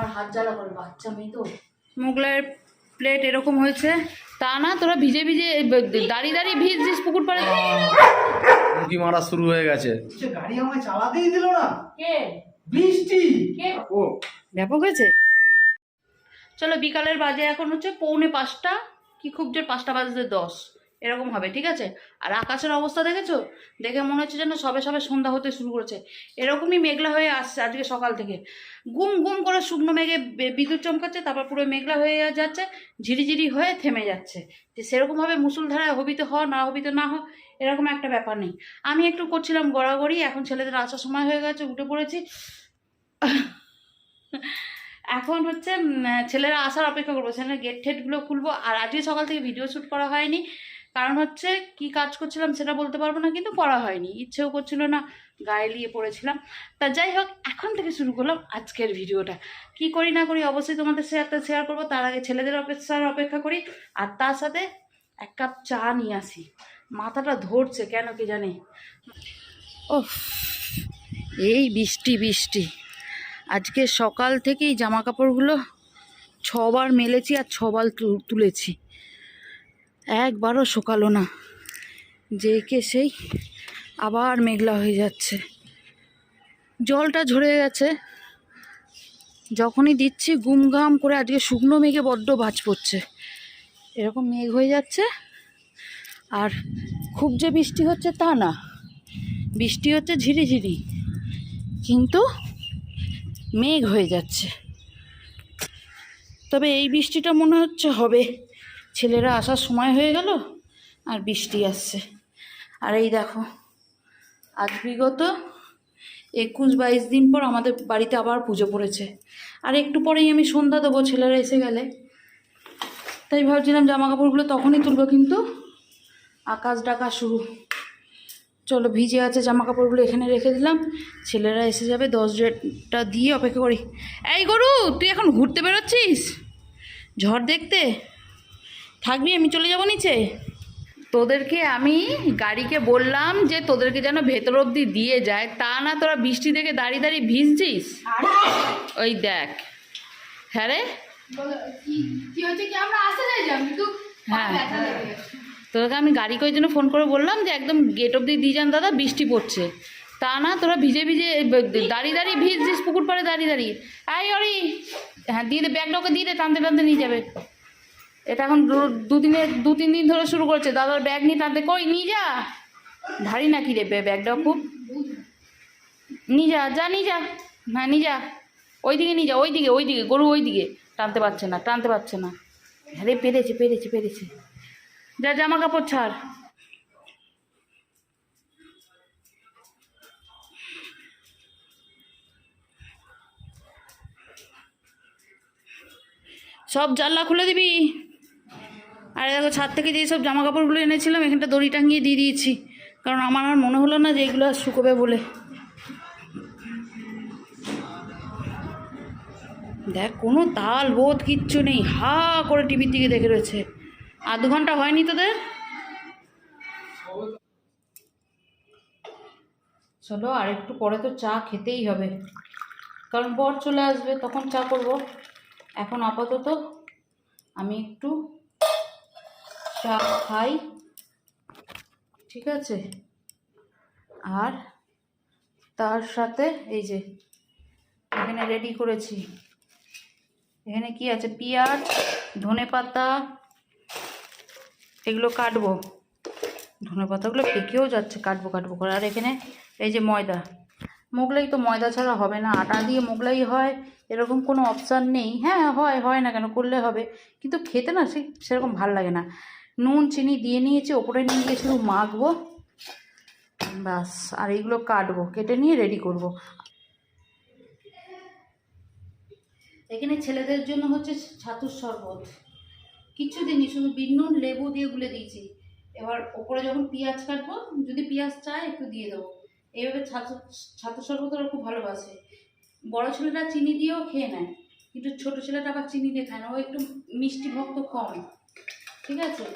আর হাত জ্বালা করে বাচ্চা মেয়ে তো। মোগলাইয়ের প্লেট এরকম হয়েছে। তা না তোরা ভিজে ভিজে দাঁড়িয়ে দাঁড়িয়ে ভিজছিস পুকুর পাড়ে। উঁকি মারা শুরু হয়ে গেছে। গাড়ি আমায় চালাতেই দিল না। কে? বৃষ্টি। কে? ও। ব্যাপক হয়েছে? চলো বিকালের বাজে এখন হচ্ছে পৌনে পাঁচটা। কি খুব জোর পাঁচটা বাজতে দশ। এরকম হবে, ঠিক আছে? আর আকাশের অবস্থা দেখেছ? দেখে মনে হচ্ছে যেন সবে সবে সন্ধ্যা হতে শুরু করেছে। এরকমই মেঘলা হয়ে আসছে আজকে সকাল থেকে। গুম গুম করে শুকনো মেঘে বিদ্যুৎ চমকাচ্ছে, তারপর পুরো মেঘলা হয়ে যাচ্ছে, ঝিরিঝিরি হয়ে থেমে যাচ্ছে। যে সেরকমভাবে মুসুলধারায় হবিতে হ না হবিতে না হ এরকম একটা ব্যাপার নেই। আমি একটু করছিলাম গড়াগড়ি, এখন ছেলেদের আসার সময় হয়ে গেছে, উঠে পড়েছি। এখন হচ্ছে ছেলেরা আসার অপেক্ষা করব সেখানে গেট ঠেটগুলো খুলবো। আর আজকে সকাল থেকে ভিডিও শ্যুট করা হয়নি। কারণ হচ্ছে কি কাজ করছিলাম সেটা বলতে পারব না, কিন্তু করা হয়নি। ইচ্ছেও করছিল না, গায়ে নিয়ে পড়েছিলাম। তা যাই হোক, এখন থেকে শুরু করলাম আজকের ভিডিওটা। কি করি না করি অবশ্যই তোমাদের সাথে শেয়ার করব, তার আগে ছেলেদের অপেক্ষার অপেক্ষা করি। আর তার সাথে এক কাপ চা নিয়ে আসি। মাথাটা ধরছে কেন কি জানি? ও এই বৃষ্টি বৃষ্টি। আজকে সকাল থেকেই জামা কাপড়গুলো ছবার মেলেছি আর ছবার তুলেছি। একবারও শোকালো না। যে কে সেই আবার মেঘলা হয়ে যাচ্ছে। জলটা ঝরে গেছে। যখনই দিচ্ছি গুমগাম করে আজকে শুকনো মেঘে বড্ড বাজ পড়ছে। এরকম মেঘ হয়ে যাচ্ছে। আর খুব যে বৃষ্টি হচ্ছে তা না। বৃষ্টি হচ্ছে ঝিরিঝিরি কিন্তু মেঘ হয়ে যাচ্ছে। তবে এই বৃষ্টিটা মনে হচ্ছে হবে। ছেলেরা আসার সময় হয়ে গেল আর বৃষ্টি আসছে। আর এই দেখো, আজ বিগত একুশ বাইশ দিন পর আমাদের বাড়িতে আবার পুজো পড়েছে। আর একটু পরেই আমি সন্ধ্যা দেবো, ছেলেরা এসে গেলে। তাই ভাবছিলাম জামা কাপড়গুলো তখনই তুলবো, কিন্তু আকাশ ডাকা শুরু। চলো ভিজে আছে জামা কাপড়গুলো এখানে রেখে দিলাম। ছেলেরা এসে যাবে, দশ ডেটটা দিয়ে অপেক্ষা করি। এই গরু, তুই এখন ঘুরতে বেরোচ্ছিস? ঝড় দেখতে? থাকবি আমি চলে যাব নিচে? তোদেরকে আমি গাড়িকে বললাম যে তোদেরকে যেন ভেতর অবধি দিয়ে যায় তা না তোরা বৃষ্টি দেখে দাঁড়িয়ে দাঁড়িয়ে ভিজছিস? ওই দেখ। হ্যাঁ রে? কি হচ্ছে কি আমরা আসতে চাইছিলাম কিন্তু হ্যাঁ। তোদেরকে আমি গাড়িকে ওই জন্য ফোন করে বললাম যে একদম গেট অব্দি দিয়ে যান দাদা বৃষ্টি পড়ছে। তা না তোরা ভিজে ভিজে দাঁড়িয়ে দাঁড়িয়ে ভিজছিস পুকুর পাড়ে দাঁড়িয়ে দাঁড়িয়ে। আই অরি। হ্যাঁ দিয়ে দে ব্যাগটা ওকে দিয়ে দে টানতে টানতে নিয়ে যাবে। এটা এখন দু- দুদিনের দু তিন দিন ধরে শুরু করছে। দাদার ব্যাগ নিয়ে টানতে। কই, নিয়ে যা। ভারী নাকি রে বে- ব্যাগটা খুব। নিয়ে যা যা, নিয়ে যা। হ্যাঁ নিয়ে যা। ওইদিকে নিয়ে যা, ওইদিকে ওইদিকে। গরু ওইদিকে। টানতে পারছে না, টানতে পারছে না। হ্যাঁ রে পেরেছে পেরেছে পেরেছে। যা জামা কাপড় ছাড়। সব জানলা খুলে দিবি? আর দেখো, ছাদ থেকে যেই সব জামা কাপড়গুলো এনেছিলাম, এখানটা দড়ি টাঙিয়ে দিয়ে দিয়েছি। কারণ আমার আর মনে হলো না যে এগুলো আর শুকোবে বলে। দেখ, কোনো তাল বোধ কিচ্ছু নেই। হা করে টিভির দিকে দেখে রয়েছে। আধ ঘণ্টা হয়নি তোদের? চলো, আর একটু পরে তো চা খেতেই হবে। কারণ বর চলে আসবে, তখন চা করব। এখন আপাতত আমি একটু চা খাই। ঠিক আছে? আর তার সাথে এই যে, এখানে রেডি করেছি। এখানে কি আছে? পেঁয়াজ, ধনে পাতা, এগুলো কাটবো। ধনে পাতাগুলো পেকেও যাচ্ছে, কাটবো কাটবো করে। আর এখানে এই যে ময়দা। মোগলাই তো ময়দা ছাড়া হবে না। আটা দিয়ে মোগলাই হয়, এরকম কোনো অপশান নেই। হ্যাঁ হয় হয় না কেন? করলে হবে। কিন্তু খেতে না সেরকম ভালো লাগে না। নুন, চিনি দিয়ে নিয়েছি, ওপরে নিয়ে গিয়ে শুধু মাখবো। ব্যাস, আর এইগুলো কাটবো, কেটে নিয়ে রেডি করব। এখানে ছেলেদের জন্য হচ্ছে ছাতুর শরবত। কিচ্ছু দিইনি শুধু বিট নুন, লেবু দিয়ে গুলে দিয়েছি। এবার ওপরে যখন পেঁয়াজ কাটবো, যদি পেঁয়াজ চায় একটু দিয়ে দেবো। এইভাবে ছাতু ছাতু শরবত ওরা খুব ভালোবাসে। বড় ছেলেটা চিনি দিয়েও খেয়ে নেয়, কিন্তু ছোটো ছেলেটা আবার চিনি দিয়ে খায় না, ও একটু মিষ্টি ভক্ত কম। ঠিক আছে?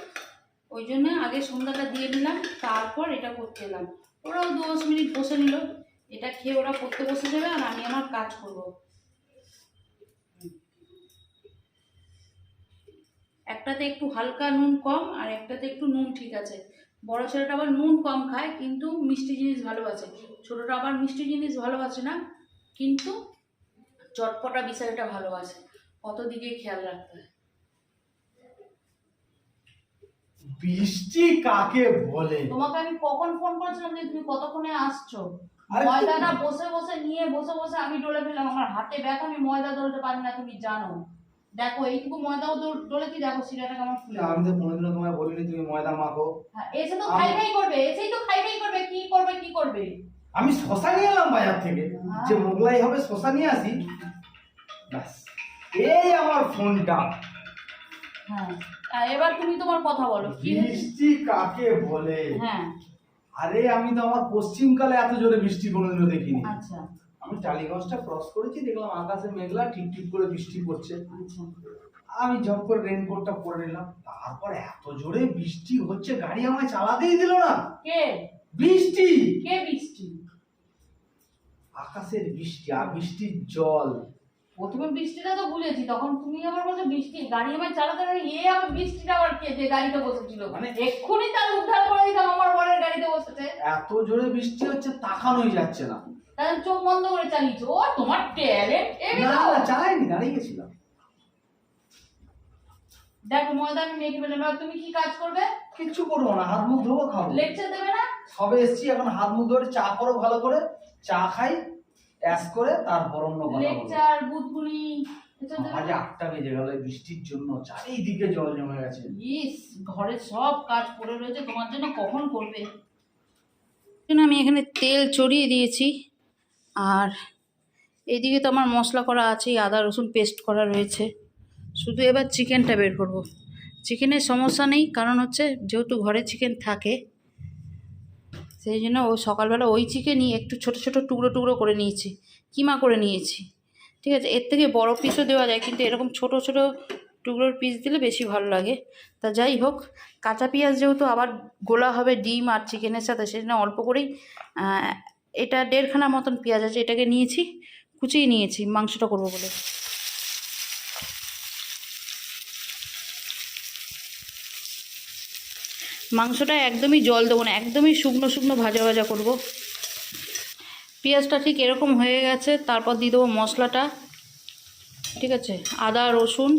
ওই জন্য আগে সন্ধ্যাটা দিয়ে নিলাম, তারপর এটা করতে এলাম। ওরাও দশ মিনিট বসে নিল। এটা খেয়ে ওরা করতে বসে যাবে আর আমি আমার কাজ করব। একটাতে একটু হালকা নুন কম আর একটাতে একটু নুন ঠিক আছে। বড় ছেলেটা আবার নুন কম খায়, কিন্তু মিষ্টি জিনিস ভালোবাসে। ছোটোটা আবার মিষ্টি জিনিস ভালোবাসে না, কিন্তু চটপটা বিষয়টা ভালোবাসে। কত দিকে খেয়াল রাখতে হয়। বৃষ্টি কাকে বলে? তোমাকে আমি কখন ফোন করেছিলাম যে তুমি কতক্ষণে আসছো? ময়দাটা বসে বসে নিয়ে বসে বসে আমি ডলে ফেললাম আমার হাতে ব্যাগ আমি ময়দা দলতে পারি না তুমি জানো। দেখো এইটুকু ময়দাও দোল- ডলেছি দেখো সিরাটা কেমন ফুলে? আমি তো কোনোদিনও তোমায় বলিনি তুমি ময়দা মাখো। হ্যাঁ, এসে তো খাই খাই করবে এসেই তো খাই খাই করবে কি করবে কি করবে? আমি শশা নিয়ে এলাম বাজার থেকে। হ্যাঁ। যে মোগলাই হবে শশা নিয়ে আসি। ব্যাস এই আমার ফোনটা। হ্যাঁ। আর এবার তুমি তোমার কথা বলো। বৃষ্টি কাকে বলে? হ্যাঁ। আরে আমি তো আমার পশ্চিমকালে এত জোরে বৃষ্টি কোনোদিনও দেখিনি। আচ্ছা। আমি টালিগঞ্জটা ক্রস করেছি দেখলাম আকাশে মেঘলা ঠিক ঠিক করে বৃষ্টি পড়ছে। আচ্ছা। আমি ঝপ করে রেনকোটটা পরে নিলাম। তারপর এত জোরে বৃষ্টি হচ্ছে গাড়ি আমায় চালাতেই দিল না। কে? বৃষ্টি! কে বৃষ্টি? আকাশের বৃষ্টি আর বৃষ্টির জল। প্রথমে বৃষ্টিটা তো বুঝেছি তখন তুমি আবার বলছো বৃষ্টি গাড়ি আমার চালাতে এ আবার বৃষ্টিটা আবার কে যে গাড়িতে বসেছিল? মানে এক্ষুনি তার উদ্ধার করে দিতাম আমার বরের গাড়িতে বসেছে। এত জোরে বৃষ্টি হচ্ছে তাকানোই যাচ্ছে না। তাহলে চোখ বন্ধ করে চালিয়েছো। ও তোমার ট্যালেন্ট না না চালাইনি দাঁড়িয়ে গেছিলাম। দেখো ময়দা আমি মেখে ফেলে এবার তুমি কি কাজ করবে? কিচ্ছু করব না হাত মুখ ধোবো খাব। লেকচার দেবে না? সবে এসছি এখন হাত মুখ ধরে চা করো ভালো করে চা খাই অ্যাশ করে লেকচার আজ আটটা বেজে গেল বৃষ্টির জন্য চারিদিকে জল জমে গেছে। ইস ঘরে সব কাজ পড়ে রয়েছে তোমার জন্য কখন করবে? আমি এখানে তেল চড়িয়ে দিয়েছি আর এদিকে তো আমার মশলা করা আছে আদা রসুন পেস্ট করা রয়েছে। শুধু এবার চিকেনটা বের করব। চিকেনের সমস্যা নেই কারণ হচ্ছে যেহেতু ঘরে চিকেন থাকে সেই জন্য ও সকালবেলা ওই চিকেনই একটু ছোট ছোট টুকরো টুকরো করে নিয়েছি। কিমা করে নিয়েছি। ঠিক আছে? এর থেকে বড় পিসও দেওয়া যায়, কিন্তু এরকম ছোট ছোট টুকরোর পিস দিলে বেশি ভালো লাগে। তা যাই হোক, কাঁচা পেঁয়াজ যেহেতু আবার গোলা হবে ডিম আর চিকেনের সাথে, সেজন্য অল্প করেই এটা দেড়খানা মতন পেঁয়াজ আছে, এটাকে নিয়েছি, কুচিয়ে নিয়েছি, মাংসটা করব বলে। মাংসটা একদমই জল দেবো না, একদমই শুকনো শুকনো ভাজা ভাজা করব। পেঁয়াজটা ঠিক এরকম হয়ে গেছে, তারপর দিয়ে দেবো মশলাটা। ঠিক আছে, আদা, রসুন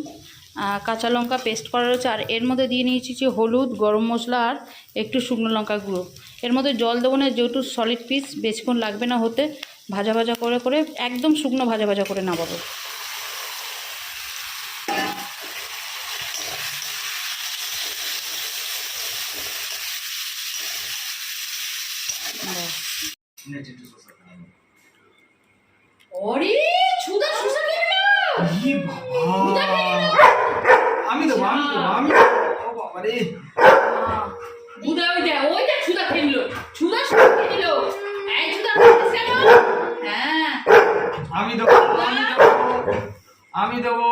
কাঁচা লঙ্কা পেস্ট করা রয়েছে, আর এর মধ্যে দিয়ে নিয়েছি যে হলুদ, গরম মশলা আর একটু শুকনো লঙ্কা গুঁড়ো। এর মধ্যে জল দেবো না, যেহেতু সলিড পিস বেশিক্ষণ লাগবে না হতে। ভাজা ভাজা করে করে, একদম শুকনো ভাজা ভাজা করে নামাবো ব্যাস। ওরে ছুদা শুষা খেয়ে নাও ই বাবা! আমি তো আমি তো আমি ও বাবা রে বুদা ওই দেখ ওই দেখ ছুদা খেললো ছুদা ছুদা খেললো এই ছুদা খাচ্ছিস কেন হ্যাঁ আমি দেবো আমি দেবো আমি দেবো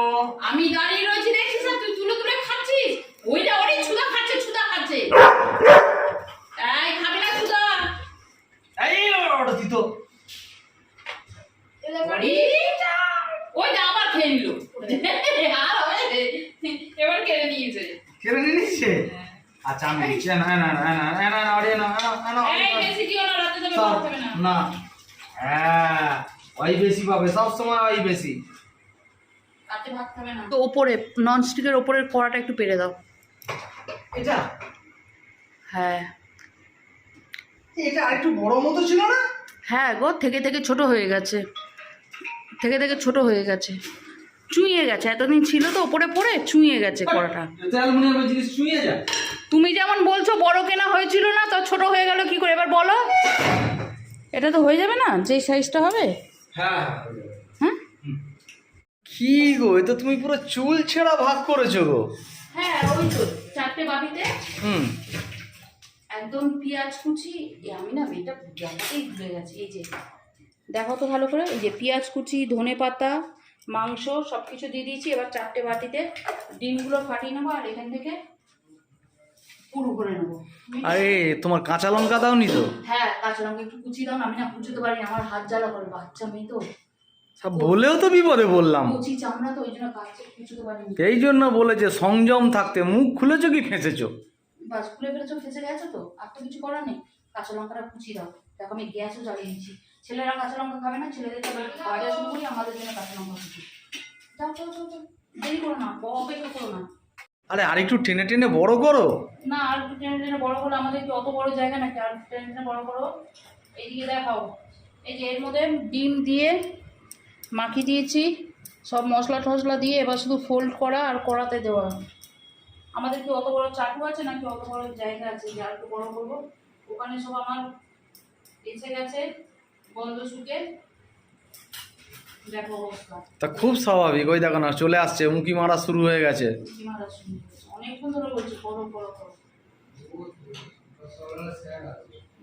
আমি দাঁড়িয়ে রয়েছি দেখছিস না তুই তুলে তুলে খাচ্ছিস ওইটা ওরই ছুদা খাচ্ছে ছুদা খাচ্ছে এই খাবি না ছুদা এই ওটা দিত ওইটা আবার খেয়ে নিল আর হবে এবার কেড়ে নিয়েছে কেড়ে নিয়ে নিচ্ছে আচ্ছা আমি না না না না না না না না না না না না না না হ্যাঁ ওই বেশি পাবে সব সময় ওই বেশি। রাতে ভাত খাবে না? তো ওপরে ননস্টিকের ওপরের কড়াটা একটু পেরে দাও। এটা? হ্যাঁ। এটা আরেকটু বড় মতো ছিল না? হ্যাঁ গো থেকে থেকে ছোট হয়ে গেছে। থেকে থেকে ছোট হয়ে গেছে। চুইয়ে গেছে এতদিন ছিল তো ওপরে পড়ে চুইয়ে গেছে কড়াটা। এটা অ্যালুমিনিয়ামের জিনিস ছুঁয়ে যায়। তুমি যেমন বলছো বড় কেনা হয়েছিল না তো ছোট হয়ে গেল কি করে? এবার বলো। এটা তো হয়ে যাবে না? যে সাইজটা হবে। হ্যাঁ হ্যাঁ কি গো এ তো তুমি পুরো চুল ছেঁড়া ভাগ করেছ গো। হ্যাঁ ওই তো চারটে বাটিতে। হুম। একদম পেঁয়াজ কুচি আমি না এটা দেখাতেই ভুলে গেছি এই যে। দেখো তো ভালো করে এই যে পেঁয়াজ কুচি ধনে পাতা মাংস সব কিছু দিয়ে দিয়েছি এবার চারটে বাটিতে। ডিমগুলো ফাটিয়ে নেব আর এখান থেকে পুরো করে নেব। আরে তোমার কাঁচা লঙ্কা দাওনি তো? হ্যাঁ কাঁচা লঙ্কা একটু কুচি দাও না আমি না কুচোতে পারি আমার হাত জ্বালা করে বাচ্চা মেয়ে তো। বলেও তো বিপদে বললাম এই জন্য বলেছে সংযম থাকতে। মুখ খুলেছো কি ফেঁসেছো? বাস খুলে ফেলেছো ফেসে গেছো তো? আর তো কিছু করার নেই। কাঁচা লঙ্কাটা কুচি দাও। দেখো আমি গ্যাসও জ্বালিয়ে দিচ্ছি। ছেলেরা কাঁচা লঙ্কা খাবে না ছেলেদের খাওয়া দাওয়া শুরু করি আমাদের জন্য কাঁচা লঙ্কা কুচি। দেরি করো না অপেক্ষা করো না। আরে আরেকটু টেনে টেনে বড় করো। না আর একটু টেনে টেনে বড় করো, আমাদের কি অত বড় জায়গা নাকি? আর একটু টেনে টেনে বড় করো। এইদিকে দেখাও। এই যে এর মধ্যে ডিম দিয়ে মাখি দিয়েছি, সব মশলা টশলা দিয়ে এবার শুধু ফোল্ড করা আর কড়াতে দেওয়া। আমাদের কি অত বড় চাটু আছে নাকি অত বড় জায়গা আছে? যে আর একটু বড় করব। ওখানে সব আমার এসে গেছে, বন্ধ শুকে। তা খুব স্বাভাবিক ওই দেখো না চলে আসছে উঁকি মারা শুরু হয়ে গেছে।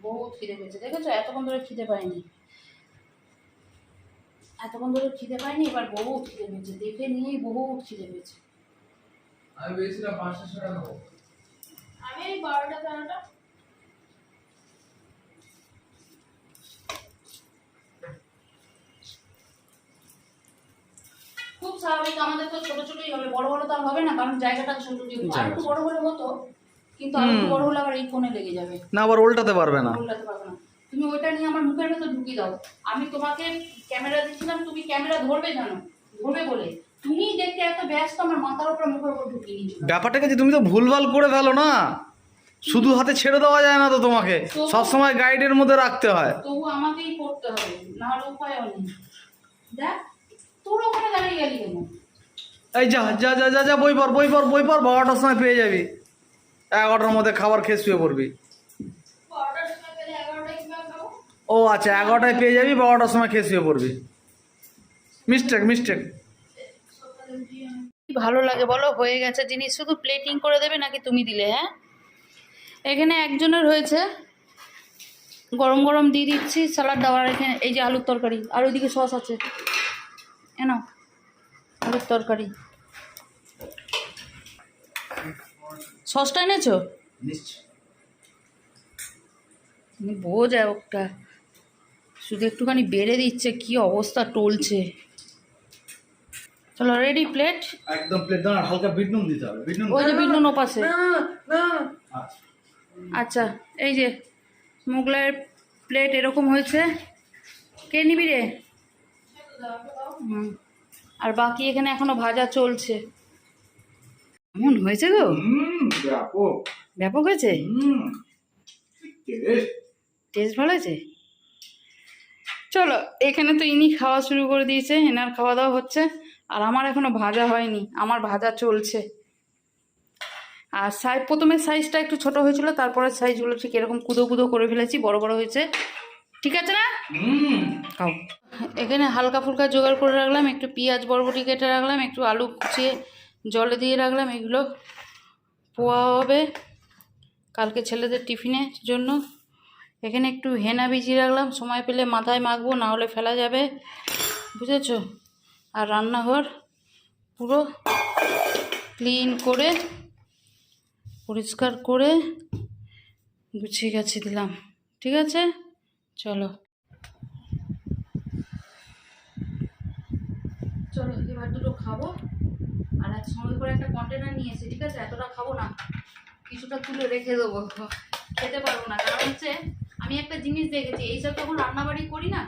বহুত খিদে পেয়েছে। দেখেছ এতক্ষণ ধরে খিদে পাইনি। এতক্ষণ ধরে খিদে পাইনি এবার বহুত খিদে পেয়েছে। দেখে নিয়েই বহুত খিদে পেয়েছে। আমি বারোটা তেরোটা খুব স্বাভাবিক আমাদের তো ছোট ছোটই হবে বড় বড় তো আর হবে না কারণ জায়গাটা ছোট যেহেতু। আর একটু বড় হলে হতো কিন্তু আর একটু বড় হলে আবার এই কোণে লেগে যাবে। না আবার উল্টাতে পারবে না। উল্টাতে পারব না। তুমি ওইটা নিয়ে আমার মুখের ভেতর ঢুকিয়ে দাও। আমি তোমাকে ক্যামেরা দিচ্ছিলাম তুমি ক্যামেরা ধরবে জানো? ধরবে বলে। তুমি দেখতে এত ব্যস্ত আমার মাথার উপর মুখের উপর ঢুকিয়ে নিয়েছো। ব্যাপারটাকে যে তুমি তো ভুলভাল করে ফেলো না। শুধু হাতে ছেড়ে দেওয়া যায় না তো তোমাকে। সব সময় গাইডের মধ্যে রাখতে হয়। তবু আমাকেই করতে হবে না হলে উপায়ও নেই। দেখ তোর ওখানে দাঁড়িয়ে গেলি কেন? এই যা যা যা যা যা বই পর বই পর বই পর বারোটার সময় পেয়ে যাবি। এগারোটার মধ্যে খাবার খেয়ে শুয়ে পড়বি। ও আচ্ছা এগারোটায় পেয়ে যাবি বারোটার সময় খেয়ে শুয়ে পড়বি। মিস্টেক মিস্টেক কি ভালো লাগে বলো? হয়ে গেছে জিনিস। শুধু প্লেটিং করে দেবে নাকি তুমি দিলে হ্যাঁ? এখানে একজনের হয়েছে। গরম গরম দিয়ে দিচ্ছি স্যালাড দেওয়ার এখানে এই যে আলুর তরকারি আর ওইদিকে সস আছে। এনো আলুর তরকারি। সসটা এনেছো? বোঝ একটা শুধু একটুখানি বেড়ে দিচ্ছে কি অবস্থা টলছে। চলো রেডি প্লেট একদম প্লেট দাঁড়া হালকা বিট নুন দিতে হবে বিট নুন ওই যে বিটনুন ওপাশে। আচ্ছা এই যে মোগলাইয়ের প্লেট এরকম হয়েছে। কে নিবি রে। আর বাকি এখানে এখনও ভাজা চলছে। কেমন হয়েছে গো? হুম ব্যাপক। ব্যাপক হয়েছে? হুম টেস্ট। টেস্ট ভালো হয়েছে? চলো এখানে তো ইনি খাওয়া শুরু করে দিয়েছে এনার খাওয়া দাওয়া হচ্ছে আর আমার এখনও ভাজা হয়নি আমার ভাজা চলছে। আর সাইজ প্রথমে সাইজটা একটু ছোট হয়েছিল তারপরে সাইজগুলো ঠিক এরকম কুদো কুদো করে ফেলেছি বড় বড় হয়েছে। ঠিক আছে না? হুম। খাও। এখানে হালকা ফুলকা জোগাড় করে রাখলাম একটু পেঁয়াজ বরবটি কেটে রাখলাম একটু আলু কুচিয়ে জলে দিয়ে রাখলাম এগুলো পোয়া হবে কালকে ছেলেদের টিফিনের জন্য। এখানে একটু হেনা ভিজিয়ে রাখলাম সময় পেলে মাথায় মাখবো না হলে ফেলা যাবে বুঝেছ? আর রান্নাঘর পুরো ক্লিন করে পরিষ্কার করে গুছিয়ে গাছি দিলাম ঠিক আছে? চলো। চলো এবার দুটো খাব। আর এক সঙ্গে করে একটা কন্টেনার নিয়ে এসে ঠিক আছে? এতটা খাব না। কিছুটা তুলে রেখে দেবো। খেতে পারব না। কারণ হচ্ছে আমি একটা জিনিস দেখেছি এইসব যখন রান্নাবাড়ি করি না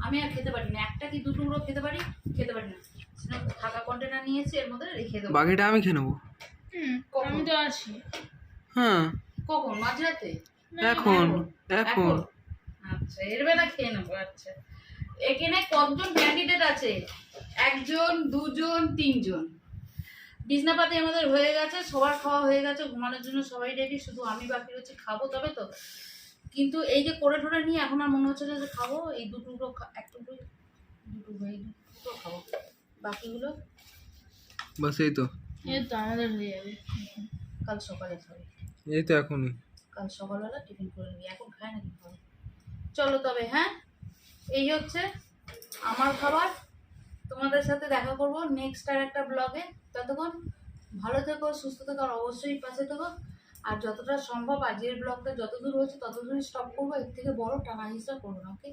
আমি আর খেতে পারি না। একটা কি দুটো গুঁড়ো খেতে পারি খেতে পারি না। ফাঁকা কন্টেনার নিয়ে এসে এর মধ্যে রেখে দেবো। বাকিটা আমি খেয়ে নেব। হুম আমি তো আছি। হ্যাঁ। কখন? মাঝরাতে? এখন। এখন। আচ্ছা এর বেলা খেয়ে নেব আচ্ছা। এখানে কতজন ক্যান্ডিডেট আছে? একজন দুজন তিনজন। বিছনাপাতি আমাদের হয়ে গেছে সবার খাওয়া হয়ে গেছে ঘুমানোর জন্য সবাই রেডি শুধু আমি বাকি রয়েছে খাব তবে তো। কিন্তু এই যে করে টোরে নিয়ে এখন আর মনে হচ্ছে না যে খাব এই দুটুকরো খা- এক টুকরো দুটো এই দুটো খাব। বাকিগুলো? বাস এই তো। এই তো আমাদের হয়ে যাবে। কাল সকালে খাবে। এই তো এখনই। কাল সকালবেলা টিফিন করে নিবি এখন খায় নাকি খাবে? চলো তবে হ্যাঁ? এই হচ্ছে আমার খাবার। তোমাদের সাথে দেখা করব নেক্সট আর একটা ব্লগে ততক্ষণ ভালো থেকো, সুস্থ থেকো, আর অবশ্যই পাশে থেকো। আর যতটা সম্ভব আজকের ব্লগটা যতদূর হচ্ছে ততদূরই স্টপ করব। এর থেকে বড় টানা হিসাব করব ওকে